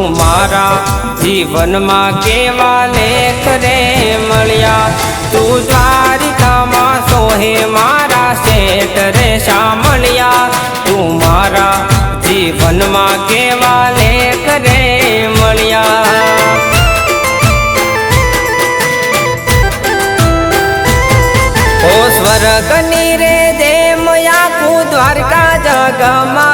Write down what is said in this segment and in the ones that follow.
તું મારા જીવનમાં કેવા લેખ રે મળ્યા? તું દ્વારિકામાં સોહે મારા શેઠ રે શામળિયા તું મારા જીવનમાં કેવા લેખ રે મળ્યા? ઓ સ્વર્ગની રે દેમ કુ દ્વારકા જગમગે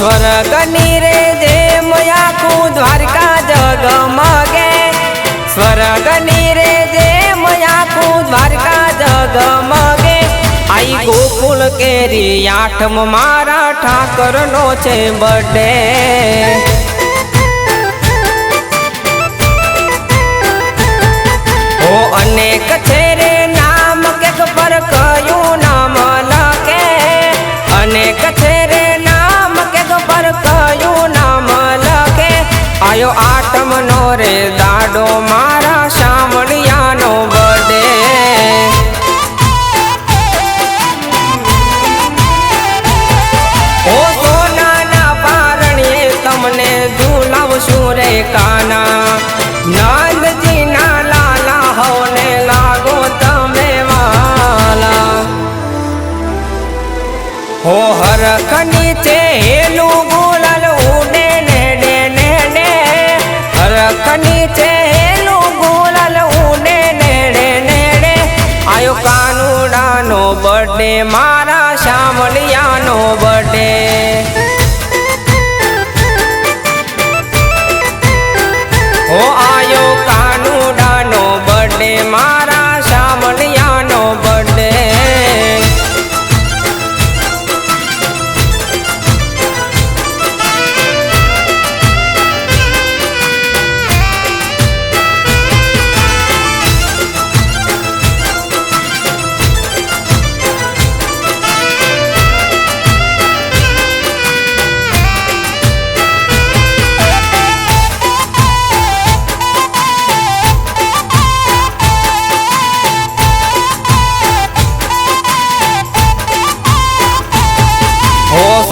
સ્વર્ગની રે દેમ આખું દ્વારકા જગમગે સ્વર્ગની રે દેમ આખું દ્વારકા જગમગે આઈ ગોકુલ કેરી આઠમ મારા ઠાકરનો છે બર્થડે આયો આઠમ નો રે દાડો મારા શામળિયાનો બર્થડે ઓ સોનાના પારણીએ તમને ઝુલાવશું રે કાના. નંદજીના લાલા હોને લાગો તમે વાલા. હો હરખની છે બર્થડે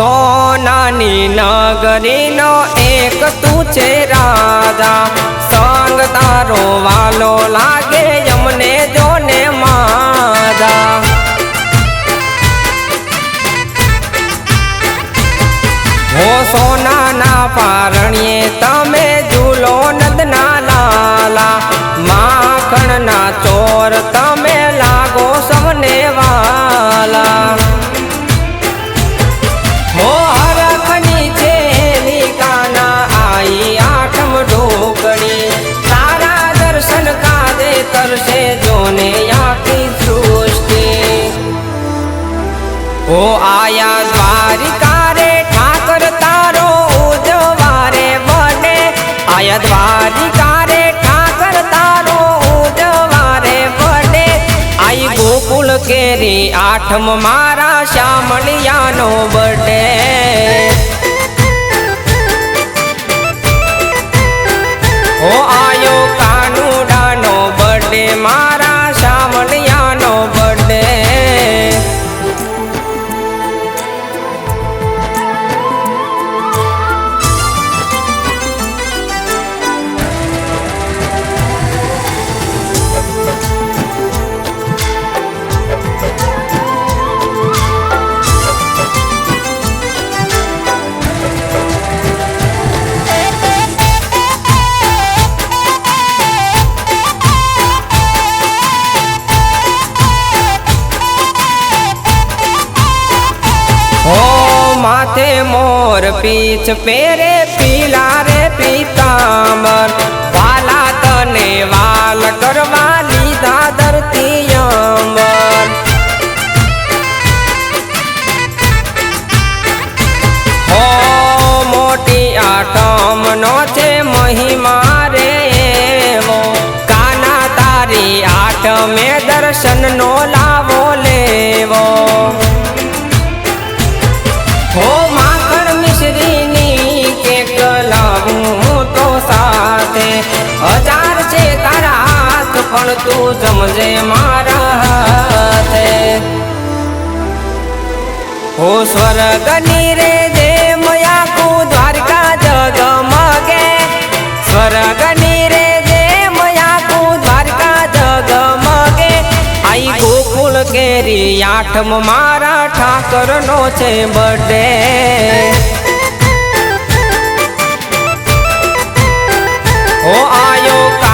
હો સોનાની નગરીનો એક તું છે રાજા. સંગ તારો વાલો લાગે અમને જોને માજા. હો સોનાના પારણીએ તમે ઝૂલો નદના લાલા. માખણના ચોર તમે દ્વારિકા રે ઠાકર તારો ઉજવારે બને આઈ ગોકુળ કેરી આઠમ મારા શ્યામળિયાનો બર્થડે ઓ આયો કાનુડાનો બર્થડે મારા માથે મોર પીછ પેરે પીલા રે પીતાંબર. વાલા તને વાલ કરવા લીધા ધરતી અંબર. હો, મોટી આટમ નો મહિમા રે કાના તારી આઠમે દર્શન નો લાવો. પણ તું સમજે મારા હાથે. હો સ્વર્ગની રે જે મયાકું દ્વારકા જગમગે. સ્વર્ગની રે જે મયાકું દ્વારકા જગમગે. આઈ ગોકુળ કેરી આઠમ મારા ઠાકરનો છે બર્થડે. ઓ આયો